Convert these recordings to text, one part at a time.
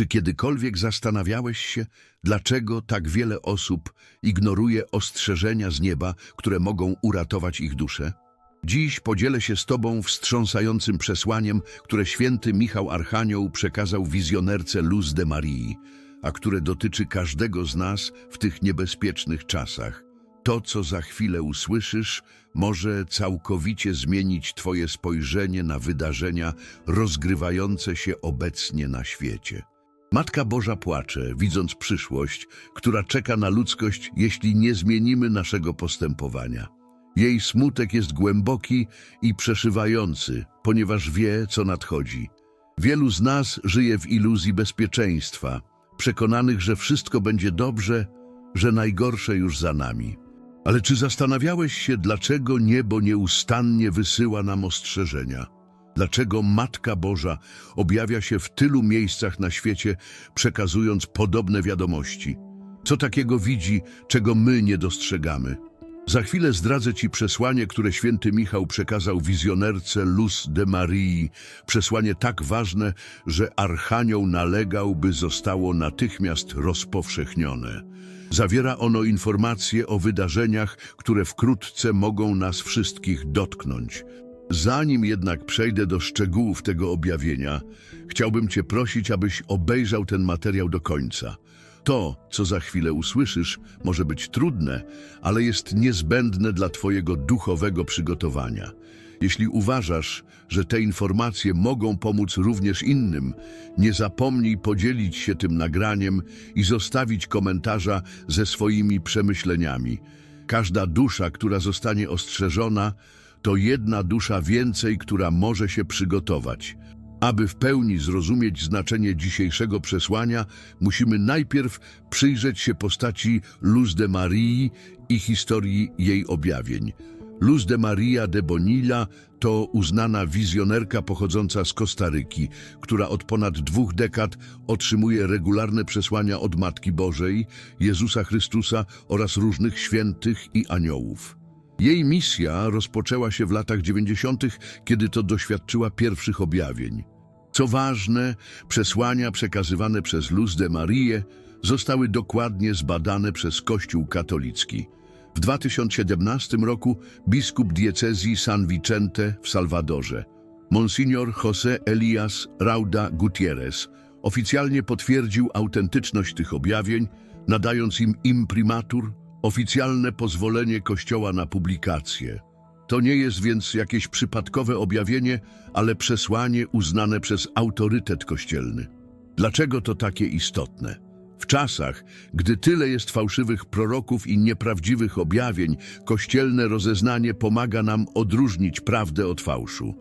Czy kiedykolwiek zastanawiałeś się, dlaczego tak wiele osób ignoruje ostrzeżenia z nieba, które mogą uratować ich duszę? Dziś podzielę się z Tobą wstrząsającym przesłaniem, które święty Michał Archanioł przekazał wizjonerce Luz de Marii, a które dotyczy każdego z nas w tych niebezpiecznych czasach. To, co za chwilę usłyszysz, może całkowicie zmienić Twoje spojrzenie na wydarzenia rozgrywające się obecnie na świecie. Matka Boża płacze, widząc przyszłość, która czeka na ludzkość, jeśli nie zmienimy naszego postępowania. Jej smutek jest głęboki i przeszywający, ponieważ wie, co nadchodzi. Wielu z nas żyje w iluzji bezpieczeństwa, przekonanych, że wszystko będzie dobrze, że najgorsze już za nami. Ale czy zastanawiałeś się, dlaczego niebo nieustannie wysyła nam ostrzeżenia? Dlaczego Matka Boża objawia się w tylu miejscach na świecie, przekazując podobne wiadomości? Co takiego widzi, czego my nie dostrzegamy? Za chwilę zdradzę Ci przesłanie, które święty Michał przekazał wizjonerce Luz de Marii. Przesłanie tak ważne, że Archanioł nalegał, by zostało natychmiast rozpowszechnione. Zawiera ono informacje o wydarzeniach, które wkrótce mogą nas wszystkich dotknąć. Zanim jednak przejdę do szczegółów tego objawienia, chciałbym Cię prosić, abyś obejrzał ten materiał do końca. To, co za chwilę usłyszysz, może być trudne, ale jest niezbędne dla Twojego duchowego przygotowania. Jeśli uważasz, że te informacje mogą pomóc również innym, nie zapomnij podzielić się tym nagraniem i zostawić komentarza ze swoimi przemyśleniami. Każda dusza, która zostanie ostrzeżona, to jedna dusza więcej, która może się przygotować. Aby w pełni zrozumieć znaczenie dzisiejszego przesłania, musimy najpierw przyjrzeć się postaci Luz de Marii i historii jej objawień. Luz de Maria de Bonilla to uznana wizjonerka pochodząca z Kostaryki, która od ponad dwóch dekad otrzymuje regularne przesłania od Matki Bożej, Jezusa Chrystusa oraz różnych świętych i aniołów. Jej misja rozpoczęła się w latach 90., kiedy to doświadczyła pierwszych objawień. Co ważne, przesłania przekazywane przez Luz de Marię zostały dokładnie zbadane przez Kościół katolicki. W 2017 roku biskup diecezji San Vicente w Salwadorze, Monsignor José Elias Rauda Gutierrez, oficjalnie potwierdził autentyczność tych objawień, nadając im imprimatur, oficjalne pozwolenie Kościoła na publikację. To nie jest więc jakieś przypadkowe objawienie, ale przesłanie uznane przez autorytet kościelny. Dlaczego to takie istotne? W czasach, gdy tyle jest fałszywych proroków i nieprawdziwych objawień, kościelne rozeznanie pomaga nam odróżnić prawdę od fałszu.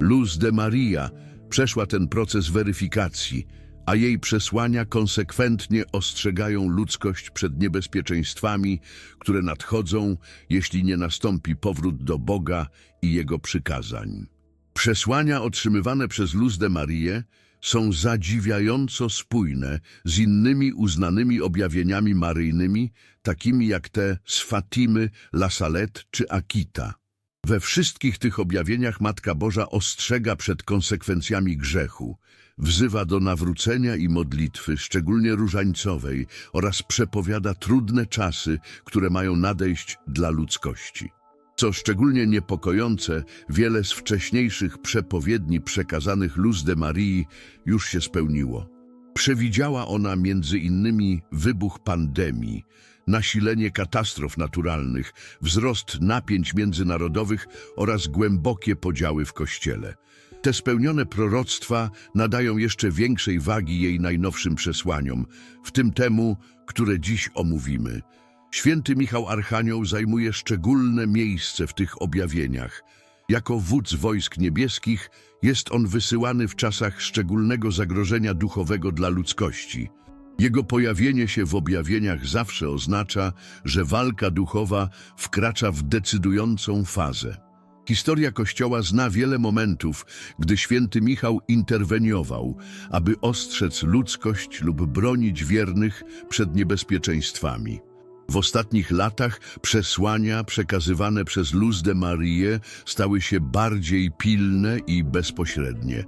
Luz de Maria przeszła ten proces weryfikacji, a jej przesłania konsekwentnie ostrzegają ludzkość przed niebezpieczeństwami, które nadchodzą, jeśli nie nastąpi powrót do Boga i Jego przykazań. Przesłania otrzymywane przez Luz de Marię są zadziwiająco spójne z innymi uznanymi objawieniami maryjnymi, takimi jak te z Fatimy, La Salette czy Akita. We wszystkich tych objawieniach Matka Boża ostrzega przed konsekwencjami grzechu, wzywa do nawrócenia i modlitwy, szczególnie różańcowej, oraz przepowiada trudne czasy, które mają nadejść dla ludzkości. Co szczególnie niepokojące, wiele z wcześniejszych przepowiedni przekazanych Luz de Marii już się spełniło. Przewidziała ona między innymi wybuch pandemii, nasilenie katastrof naturalnych, wzrost napięć międzynarodowych oraz głębokie podziały w Kościele. Te spełnione proroctwa nadają jeszcze większej wagi jej najnowszym przesłaniom, w tym temu, które dziś omówimy. Święty Michał Archanioł zajmuje szczególne miejsce w tych objawieniach. Jako wódz wojsk niebieskich jest on wysyłany w czasach szczególnego zagrożenia duchowego dla ludzkości. Jego pojawienie się w objawieniach zawsze oznacza, że walka duchowa wkracza w decydującą fazę. Historia Kościoła zna wiele momentów, gdy święty Michał interweniował, aby ostrzec ludzkość lub bronić wiernych przed niebezpieczeństwami. W ostatnich latach przesłania przekazywane przez Luz de Marię stały się bardziej pilne i bezpośrednie.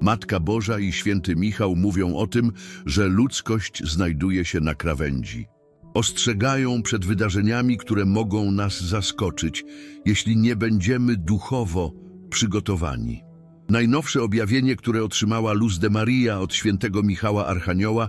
Matka Boża i święty Michał mówią o tym, że ludzkość znajduje się na krawędzi. Ostrzegają przed wydarzeniami, które mogą nas zaskoczyć, jeśli nie będziemy duchowo przygotowani. Najnowsze objawienie, które otrzymała Luz de Maria od świętego Michała Archanioła,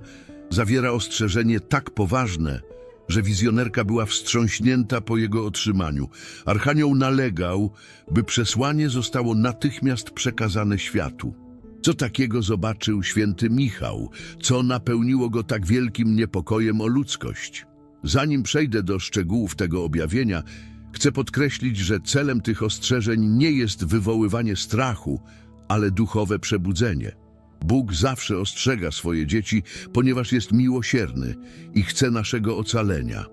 zawiera ostrzeżenie tak poważne, że wizjonerka była wstrząśnięta po jego otrzymaniu. Archanioł nalegał, by przesłanie zostało natychmiast przekazane światu. Co takiego zobaczył święty Michał? Co napełniło go tak wielkim niepokojem o ludzkość? Zanim przejdę do szczegółów tego objawienia, chcę podkreślić, że celem tych ostrzeżeń nie jest wywoływanie strachu, ale duchowe przebudzenie. Bóg zawsze ostrzega swoje dzieci, ponieważ jest miłosierny i chce naszego ocalenia.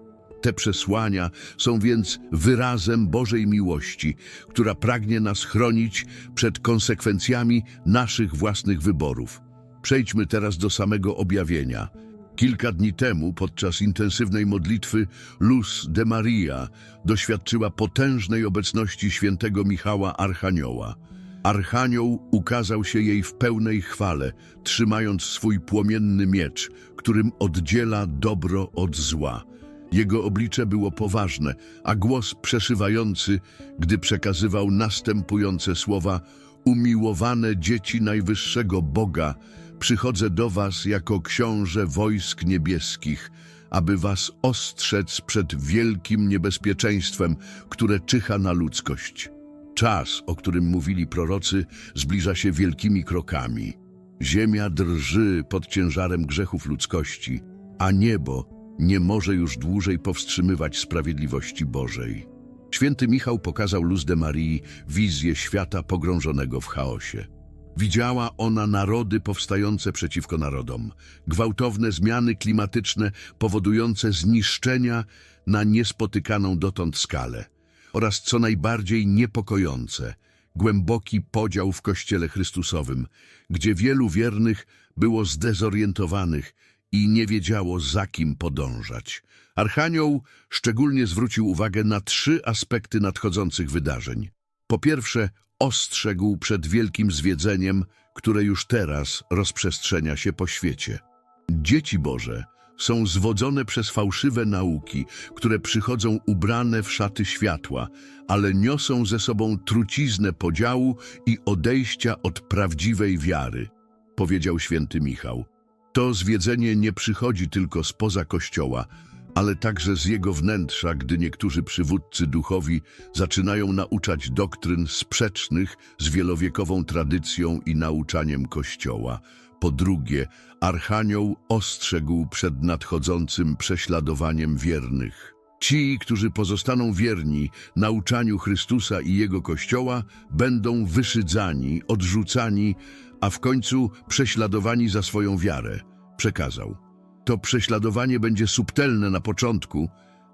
Te przesłania są więc wyrazem Bożej miłości, która pragnie nas chronić przed konsekwencjami naszych własnych wyborów. Przejdźmy teraz do samego objawienia. Kilka dni temu, podczas intensywnej modlitwy, Luz de Maria doświadczyła potężnej obecności świętego Michała Archanioła. Archanioł ukazał się jej w pełnej chwale, trzymając swój płomienny miecz, którym oddziela dobro od zła. Jego oblicze było poważne, a głos przeszywający, gdy przekazywał następujące słowa Umiłowane dzieci najwyższego Boga, przychodzę do was jako książę wojsk niebieskich, aby was ostrzec przed wielkim niebezpieczeństwem, które czyha na ludzkość. Czas, o którym mówili prorocy, zbliża się wielkimi krokami. Ziemia drży pod ciężarem grzechów ludzkości, a niebo nie może już dłużej powstrzymywać sprawiedliwości Bożej. Święty Michał pokazał Luz de Marii wizję świata pogrążonego w chaosie. Widziała ona narody powstające przeciwko narodom, gwałtowne zmiany klimatyczne powodujące zniszczenia na niespotykaną dotąd skalę oraz co najbardziej niepokojące, głęboki podział w Kościele Chrystusowym, gdzie wielu wiernych było zdezorientowanych i nie wiedziało za kim podążać. Archanioł szczególnie zwrócił uwagę na trzy aspekty nadchodzących wydarzeń. Po pierwsze, ostrzegł przed wielkim zwiedzeniem, które już teraz rozprzestrzenia się po świecie. Dzieci Boże są zwodzone przez fałszywe nauki, które przychodzą ubrane w szaty światła, ale niosą ze sobą truciznę podziału i odejścia od prawdziwej wiary, powiedział święty Michał. To zwiedzenie nie przychodzi tylko spoza Kościoła, ale także z jego wnętrza, gdy niektórzy przywódcy duchowi zaczynają nauczać doktryn sprzecznych z wielowiekową tradycją i nauczaniem Kościoła. Po drugie, Archanioł ostrzegł przed nadchodzącym prześladowaniem wiernych. Ci, którzy pozostaną wierni nauczaniu Chrystusa i Jego Kościoła, będą wyszydzani, odrzucani, a w końcu prześladowani za swoją wiarę, przekazał. To prześladowanie będzie subtelne na początku,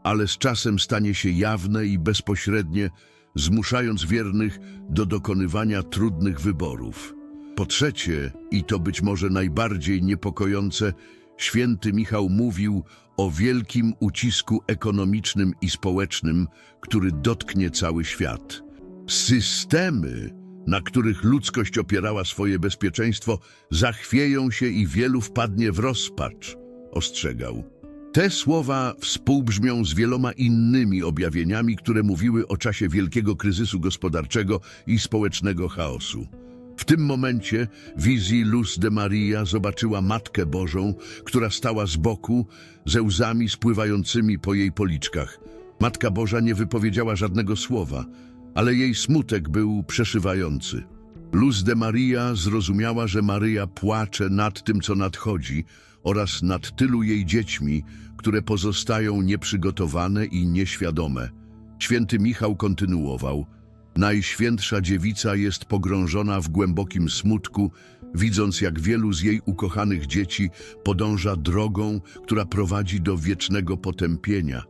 ale z czasem stanie się jawne i bezpośrednie, zmuszając wiernych do dokonywania trudnych wyborów. Po trzecie, i to być może najbardziej niepokojące, święty Michał mówił o wielkim ucisku ekonomicznym i społecznym, który dotknie cały świat. Systemy, na których ludzkość opierała swoje bezpieczeństwo, zachwieją się i wielu wpadnie w rozpacz, ostrzegał. Te słowa współbrzmią z wieloma innymi objawieniami, które mówiły o czasie wielkiego kryzysu gospodarczego i społecznego chaosu. W tym momencie wizji Luz de Maria zobaczyła Matkę Bożą, która stała z boku, ze łzami spływającymi po jej policzkach. Matka Boża nie wypowiedziała żadnego słowa, ale jej smutek był przeszywający. Luz de Maria zrozumiała, że Maryja płacze nad tym, co nadchodzi oraz nad tylu jej dziećmi, które pozostają nieprzygotowane i nieświadome. Święty Michał kontynuował – Najświętsza dziewica jest pogrążona w głębokim smutku, widząc jak wielu z jej ukochanych dzieci podąża drogą, która prowadzi do wiecznego potępienia.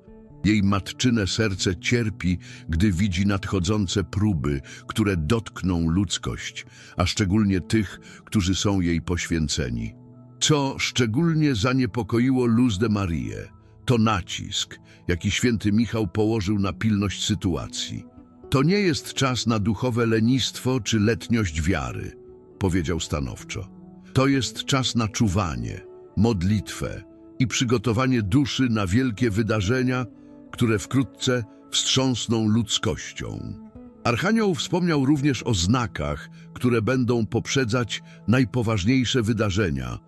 Jej matczyne serce cierpi, gdy widzi nadchodzące próby, które dotkną ludzkość, a szczególnie tych, którzy są jej poświęceni. Co szczególnie zaniepokoiło Luz de Marię, to nacisk, jaki święty Michał położył na pilność sytuacji. To nie jest czas na duchowe lenistwo czy letniość wiary, powiedział stanowczo. To jest czas na czuwanie, modlitwę i przygotowanie duszy na wielkie wydarzenia, które wkrótce wstrząsną ludzkością. Archanioł wspomniał również o znakach, które będą poprzedzać najpoważniejsze wydarzenia.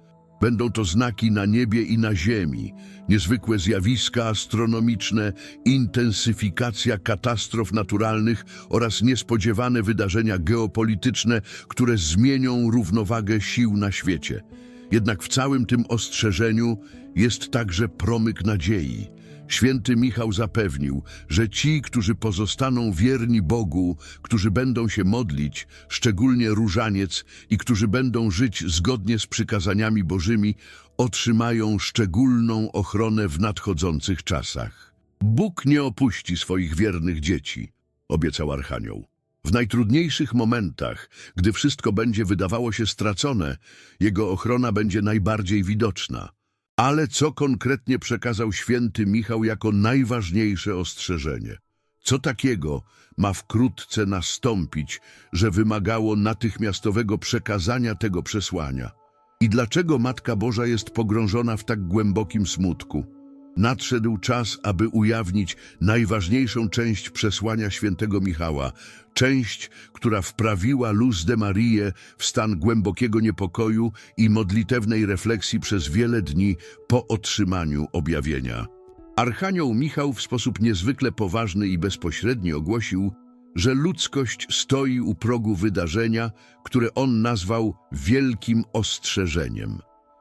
Będą to znaki na niebie i na ziemi, niezwykłe zjawiska astronomiczne, intensyfikacja katastrof naturalnych oraz niespodziewane wydarzenia geopolityczne, które zmienią równowagę sił na świecie. Jednak w całym tym ostrzeżeniu jest także promyk nadziei. Święty Michał zapewnił, że ci, którzy pozostaną wierni Bogu, którzy będą się modlić, szczególnie różaniec, i którzy będą żyć zgodnie z przykazaniami Bożymi, otrzymają szczególną ochronę w nadchodzących czasach. Bóg nie opuści swoich wiernych dzieci, obiecał Archanioł. W najtrudniejszych momentach, gdy wszystko będzie wydawało się stracone, Jego ochrona będzie najbardziej widoczna. Ale co konkretnie przekazał święty Michał jako najważniejsze ostrzeżenie? Co takiego ma wkrótce nastąpić, że wymagało natychmiastowego przekazania tego przesłania? I dlaczego Matka Boża jest pogrążona w tak głębokim smutku? Nadszedł czas, aby ujawnić najważniejszą część przesłania świętego Michała, część, która wprawiła Luz de Marię w stan głębokiego niepokoju i modlitewnej refleksji przez wiele dni po otrzymaniu objawienia. Archanioł Michał w sposób niezwykle poważny i bezpośredni ogłosił, że ludzkość stoi u progu wydarzenia, które on nazwał wielkim ostrzeżeniem.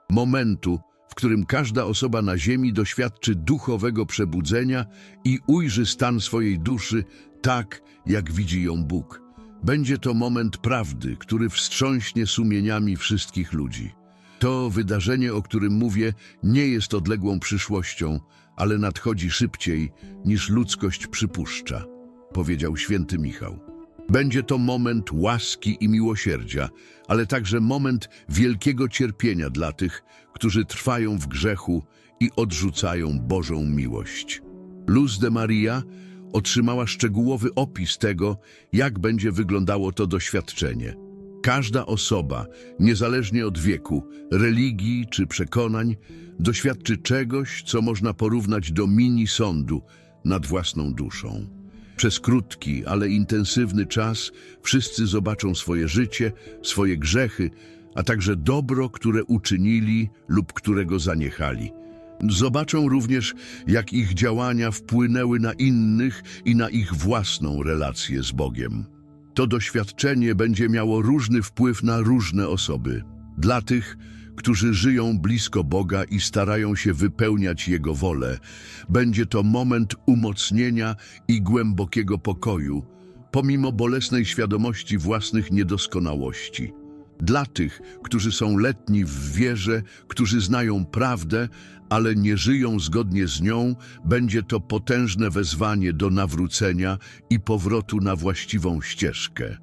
Momentu, którym każda osoba na ziemi doświadczy duchowego przebudzenia i ujrzy stan swojej duszy tak, jak widzi ją Bóg. Będzie to moment prawdy, który wstrząśnie sumieniami wszystkich ludzi. To wydarzenie, o którym mówię, nie jest odległą przyszłością, ale nadchodzi szybciej, niż ludzkość przypuszcza, powiedział święty Michał. Będzie to moment łaski i miłosierdzia, ale także moment wielkiego cierpienia dla tych, którzy trwają w grzechu i odrzucają Bożą miłość. Luz de Maria otrzymała szczegółowy opis tego, jak będzie wyglądało to doświadczenie. Każda osoba, niezależnie od wieku, religii czy przekonań, doświadczy czegoś, co można porównać do mini-sądu nad własną duszą. Przez krótki, ale intensywny czas wszyscy zobaczą swoje życie, swoje grzechy, a także dobro, które uczynili lub którego zaniechali. Zobaczą również, jak ich działania wpłynęły na innych i na ich własną relację z Bogiem. To doświadczenie będzie miało różny wpływ na różne osoby. Dla tych, którzy żyją blisko Boga i starają się wypełniać Jego wolę, będzie to moment umocnienia i głębokiego pokoju, pomimo bolesnej świadomości własnych niedoskonałości. Dla tych, którzy są letni w wierze, którzy znają prawdę, ale nie żyją zgodnie z nią, będzie to potężne wezwanie do nawrócenia i powrotu na właściwą ścieżkę.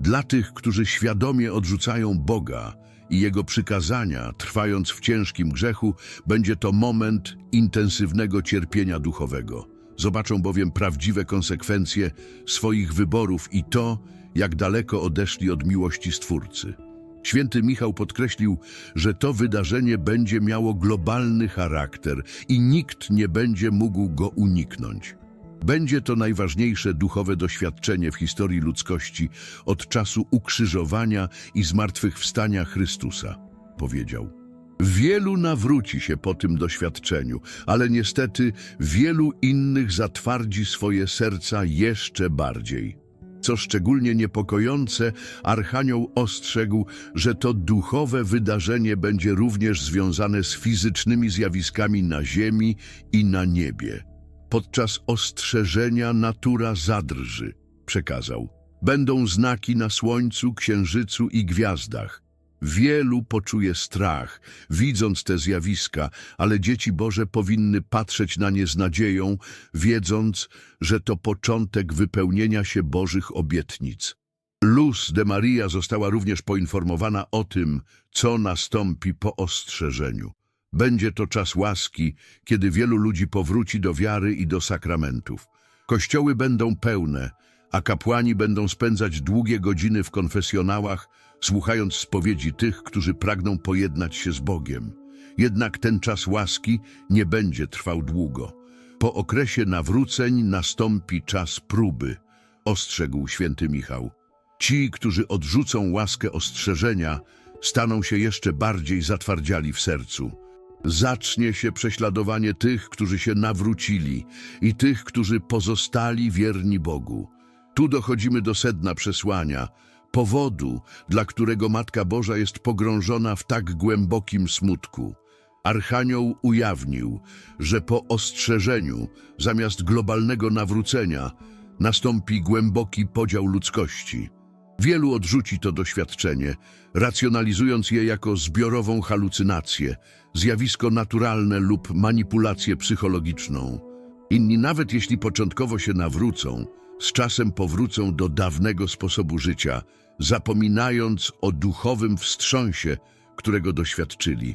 Dla tych, którzy świadomie odrzucają Boga i Jego przykazania, trwając w ciężkim grzechu, będzie to moment intensywnego cierpienia duchowego. Zobaczą bowiem prawdziwe konsekwencje swoich wyborów i to, jak daleko odeszli od miłości Stwórcy. Święty Michał podkreślił, że to wydarzenie będzie miało globalny charakter i nikt nie będzie mógł go uniknąć. Będzie to najważniejsze duchowe doświadczenie w historii ludzkości od czasu ukrzyżowania i zmartwychwstania Chrystusa, powiedział. Wielu nawróci się po tym doświadczeniu, ale niestety wielu innych zatwardzi swoje serca jeszcze bardziej. Co szczególnie niepokojące, Archanioł ostrzegł, że to duchowe wydarzenie będzie również związane z fizycznymi zjawiskami na ziemi i na niebie. Podczas ostrzeżenia natura zadrży, przekazał. Będą znaki na słońcu, księżycu i gwiazdach. Wielu poczuje strach, widząc te zjawiska, ale dzieci Boże powinny patrzeć na nie z nadzieją, wiedząc, że to początek wypełnienia się Bożych obietnic. Luz de Maria została również poinformowana o tym, co nastąpi po ostrzeżeniu. Będzie to czas łaski, kiedy wielu ludzi powróci do wiary i do sakramentów. Kościoły będą pełne, a kapłani będą spędzać długie godziny w konfesjonałach, słuchając spowiedzi tych, którzy pragną pojednać się z Bogiem. Jednak ten czas łaski nie będzie trwał długo. Po okresie nawróceń nastąpi czas próby, ostrzegł święty Michał. Ci, którzy odrzucą łaskę ostrzeżenia, staną się jeszcze bardziej zatwardziali w sercu. Zacznie się prześladowanie tych, którzy się nawrócili i tych, którzy pozostali wierni Bogu. Tu dochodzimy do sedna przesłania, powodu, dla którego Matka Boża jest pogrążona w tak głębokim smutku. Archanioł ujawnił, że po ostrzeżeniu, zamiast globalnego nawrócenia, nastąpi głęboki podział ludzkości. Wielu odrzuci to doświadczenie, racjonalizując je jako zbiorową halucynację, zjawisko naturalne lub manipulację psychologiczną. Inni, nawet jeśli początkowo się nawrócą, z czasem powrócą do dawnego sposobu życia, zapominając o duchowym wstrząsie, którego doświadczyli.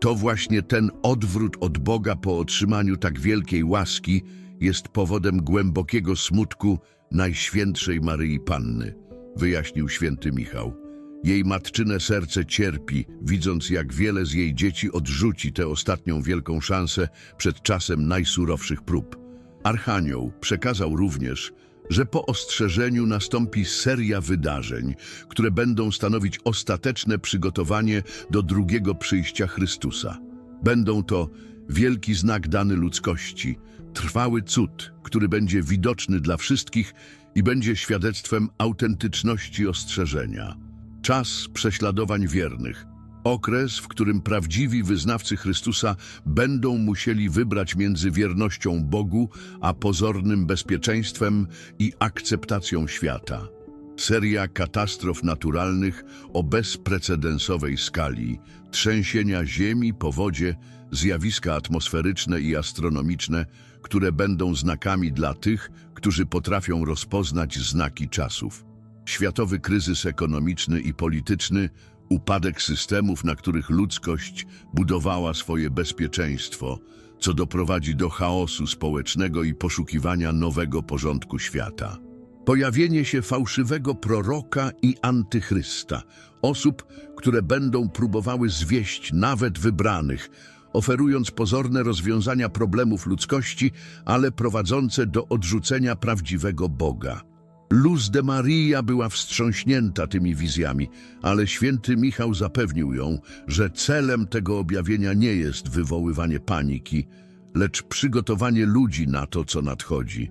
To właśnie ten odwrót od Boga po otrzymaniu tak wielkiej łaski jest powodem głębokiego smutku Najświętszej Maryi Panny, wyjaśnił święty Michał. Jej matczyne serce cierpi, widząc jak wiele z jej dzieci odrzuci tę ostatnią wielką szansę przed czasem najsurowszych prób. Archanioł przekazał również, że po ostrzeżeniu nastąpi seria wydarzeń, które będą stanowić ostateczne przygotowanie do drugiego przyjścia Chrystusa. Będą to wielki znak dany ludzkości, trwały cud, który będzie widoczny dla wszystkich i będzie świadectwem autentyczności ostrzeżenia. Czas prześladowań wiernych. Okres, w którym prawdziwi wyznawcy Chrystusa będą musieli wybrać między wiernością Bogu a pozornym bezpieczeństwem i akceptacją świata. Seria katastrof naturalnych o bezprecedensowej skali, trzęsienia ziemi, powodzie, zjawiska atmosferyczne i astronomiczne, które będą znakami dla tych, którzy potrafią rozpoznać znaki czasów. Światowy kryzys ekonomiczny i polityczny, upadek systemów, na których ludzkość budowała swoje bezpieczeństwo, co doprowadzi do chaosu społecznego i poszukiwania nowego porządku świata. Pojawienie się fałszywego proroka i antychrysta, osób, które będą próbowały zwieść nawet wybranych, oferując pozorne rozwiązania problemów ludzkości, ale prowadzące do odrzucenia prawdziwego Boga. Luz de Maria była wstrząśnięta tymi wizjami, ale święty Michał zapewnił ją, że celem tego objawienia nie jest wywoływanie paniki, lecz przygotowanie ludzi na to, co nadchodzi.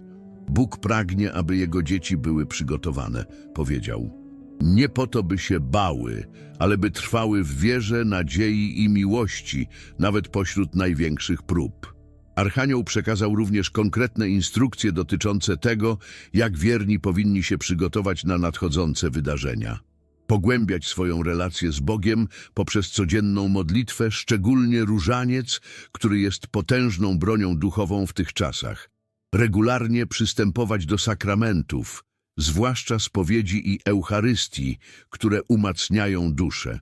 Bóg pragnie, aby jego dzieci były przygotowane, powiedział. Nie po to, by się bały, ale by trwały w wierze, nadziei i miłości, nawet pośród największych prób. Archanioł przekazał również konkretne instrukcje dotyczące tego, jak wierni powinni się przygotować na nadchodzące wydarzenia. Pogłębiać swoją relację z Bogiem poprzez codzienną modlitwę, szczególnie różaniec, który jest potężną bronią duchową w tych czasach. Regularnie przystępować do sakramentów, zwłaszcza spowiedzi i Eucharystii, które umacniają duszę.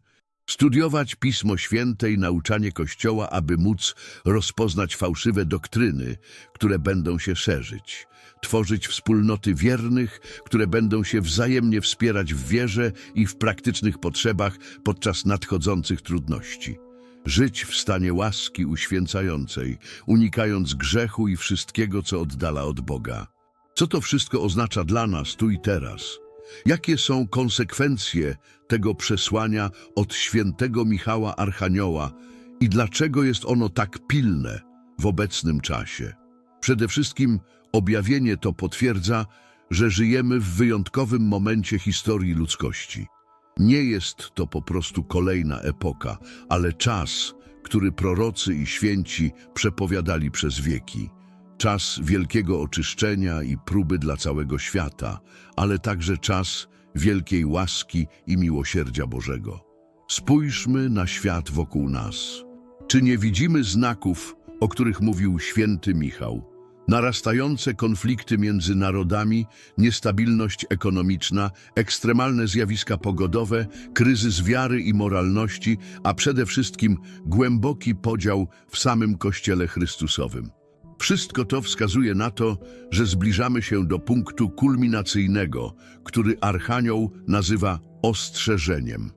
Studiować Pismo Święte i nauczanie Kościoła, aby móc rozpoznać fałszywe doktryny, które będą się szerzyć. Tworzyć wspólnoty wiernych, które będą się wzajemnie wspierać w wierze i w praktycznych potrzebach podczas nadchodzących trudności. Żyć w stanie łaski uświęcającej, unikając grzechu i wszystkiego, co oddala od Boga. Co to wszystko oznacza dla nas tu i teraz? Jakie są konsekwencje tego przesłania od świętego Michała Archanioła i dlaczego jest ono tak pilne w obecnym czasie? Przede wszystkim objawienie to potwierdza, że żyjemy w wyjątkowym momencie historii ludzkości. Nie jest to po prostu kolejna epoka, ale czas, który prorocy i święci przepowiadali przez wieki. Czas wielkiego oczyszczenia i próby dla całego świata, ale także czas wielkiej łaski i miłosierdzia Bożego. Spójrzmy na świat wokół nas. Czy nie widzimy znaków, o których mówił święty Michał? Narastające konflikty między narodami, niestabilność ekonomiczna, ekstremalne zjawiska pogodowe, kryzys wiary i moralności, a przede wszystkim głęboki podział w samym Kościele Chrystusowym. Wszystko to wskazuje na to, że zbliżamy się do punktu kulminacyjnego, który Archanioł nazywa ostrzeżeniem.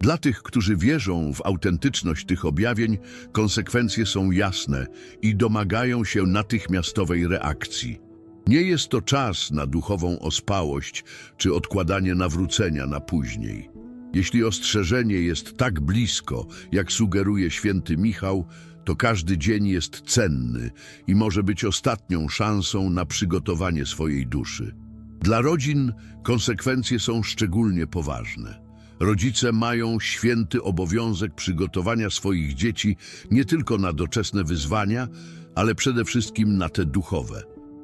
Dla tych, którzy wierzą w autentyczność tych objawień, konsekwencje są jasne i domagają się natychmiastowej reakcji. Nie jest to czas na duchową ospałość czy odkładanie nawrócenia na później. Jeśli ostrzeżenie jest tak blisko, jak sugeruje święty Michał, to każdy dzień jest cenny i może być ostatnią szansą na przygotowanie swojej duszy. Dla rodzin konsekwencje są szczególnie poważne. Rodzice mają święty obowiązek przygotowania swoich dzieci nie tylko na doczesne wyzwania, ale przede wszystkim na te duchowe.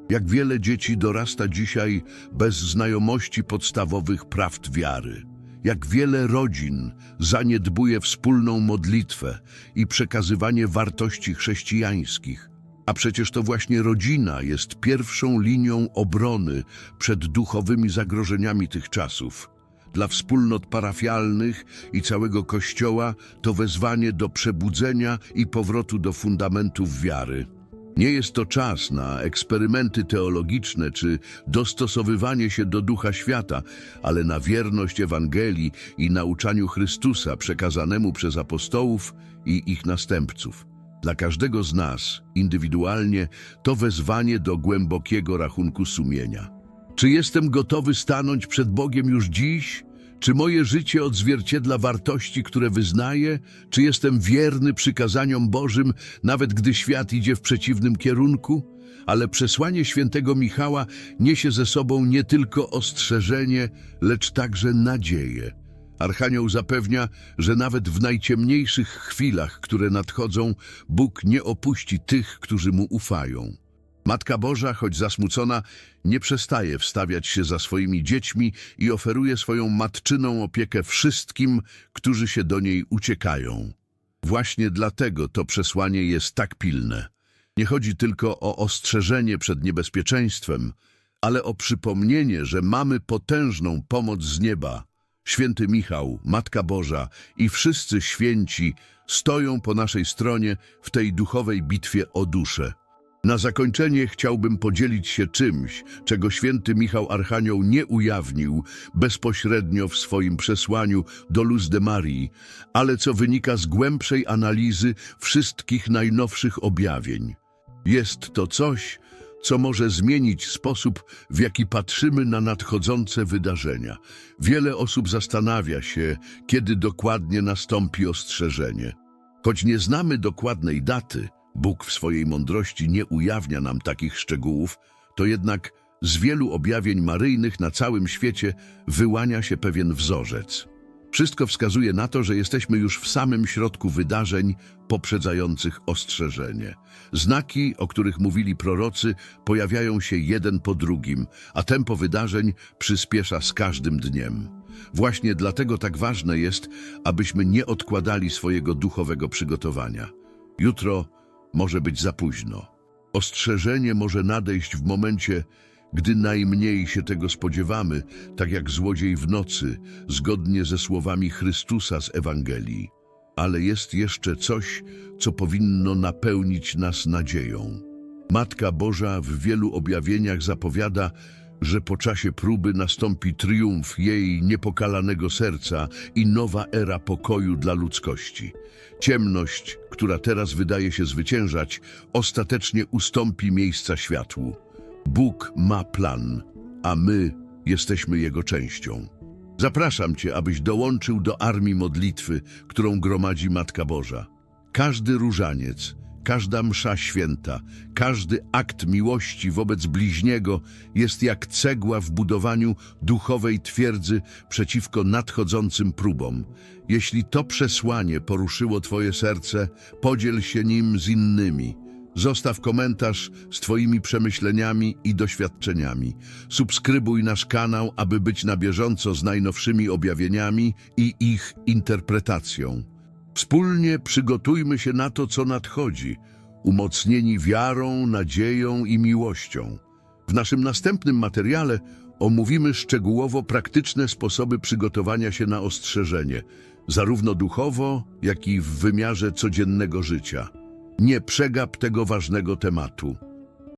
Jak wiele dzieci dorasta dzisiaj bez znajomości podstawowych prawd wiary. Jak wiele rodzin zaniedbuje wspólną modlitwę i przekazywanie wartości chrześcijańskich. A przecież to właśnie rodzina jest pierwszą linią obrony przed duchowymi zagrożeniami tych czasów. Dla wspólnot parafialnych i całego Kościoła to wezwanie do przebudzenia i powrotu do fundamentów wiary. Nie jest to czas na eksperymenty teologiczne czy dostosowywanie się do ducha świata, ale na wierność Ewangelii i nauczaniu Chrystusa przekazanemu przez apostołów i ich następców. Dla każdego z nas, indywidualnie, to wezwanie do głębokiego rachunku sumienia. Czy jestem gotowy stanąć przed Bogiem już dziś? Czy moje życie odzwierciedla wartości, które wyznaję? Czy jestem wierny przykazaniom Bożym, nawet gdy świat idzie w przeciwnym kierunku? Ale przesłanie świętego Michała niesie ze sobą nie tylko ostrzeżenie, lecz także nadzieję. Archanioł zapewnia, że nawet w najciemniejszych chwilach, które nadchodzą, Bóg nie opuści tych, którzy Mu ufają. Matka Boża, choć zasmucona, nie przestaje wstawiać się za swoimi dziećmi i oferuje swoją matczyną opiekę wszystkim, którzy się do niej uciekają. Właśnie dlatego to przesłanie jest tak pilne. Nie chodzi tylko o ostrzeżenie przed niebezpieczeństwem, ale o przypomnienie, że mamy potężną pomoc z nieba. Święty Michał, Matka Boża i wszyscy święci stoją po naszej stronie w tej duchowej bitwie o duszę. Na zakończenie chciałbym podzielić się czymś, czego święty Michał Archanioł nie ujawnił bezpośrednio w swoim przesłaniu do Luz de Marii, ale co wynika z głębszej analizy wszystkich najnowszych objawień. Jest to coś, co może zmienić sposób, w jaki patrzymy na nadchodzące wydarzenia. Wiele osób zastanawia się, kiedy dokładnie nastąpi ostrzeżenie. Choć nie znamy dokładnej daty, Bóg w swojej mądrości nie ujawnia nam takich szczegółów, to jednak z wielu objawień maryjnych na całym świecie wyłania się pewien wzorzec. Wszystko wskazuje na to, że jesteśmy już w samym środku wydarzeń poprzedzających ostrzeżenie. Znaki, o których mówili prorocy, pojawiają się jeden po drugim, a tempo wydarzeń przyspiesza z każdym dniem. Właśnie dlatego tak ważne jest, abyśmy nie odkładali swojego duchowego przygotowania. Jutro może być za późno. Ostrzeżenie może nadejść w momencie, gdy najmniej się tego spodziewamy, tak jak złodziej w nocy, zgodnie ze słowami Chrystusa z Ewangelii. Ale jest jeszcze coś, co powinno napełnić nas nadzieją. Matka Boża w wielu objawieniach zapowiada, że po czasie próby nastąpi triumf jej niepokalanego serca i nowa era pokoju dla ludzkości. Ciemność, która teraz wydaje się zwyciężać, ostatecznie ustąpi miejsca światłu. Bóg ma plan, a my jesteśmy Jego częścią. Zapraszam Cię, abyś dołączył do armii modlitwy, którą gromadzi Matka Boża. Każdy różaniec, każda msza święta, każdy akt miłości wobec bliźniego jest jak cegła w budowaniu duchowej twierdzy przeciwko nadchodzącym próbom. Jeśli to przesłanie poruszyło Twoje serce, podziel się nim z innymi. Zostaw komentarz z Twoimi przemyśleniami i doświadczeniami. Subskrybuj nasz kanał, aby być na bieżąco z najnowszymi objawieniami i ich interpretacją. Wspólnie przygotujmy się na to, co nadchodzi. umocnieni wiarą, nadzieją i miłością. W naszym następnym materiale omówimy szczegółowo praktyczne sposoby przygotowania się na ostrzeżenie, zarówno duchowo, jak i w wymiarze codziennego życia. Nie przegap tego ważnego tematu.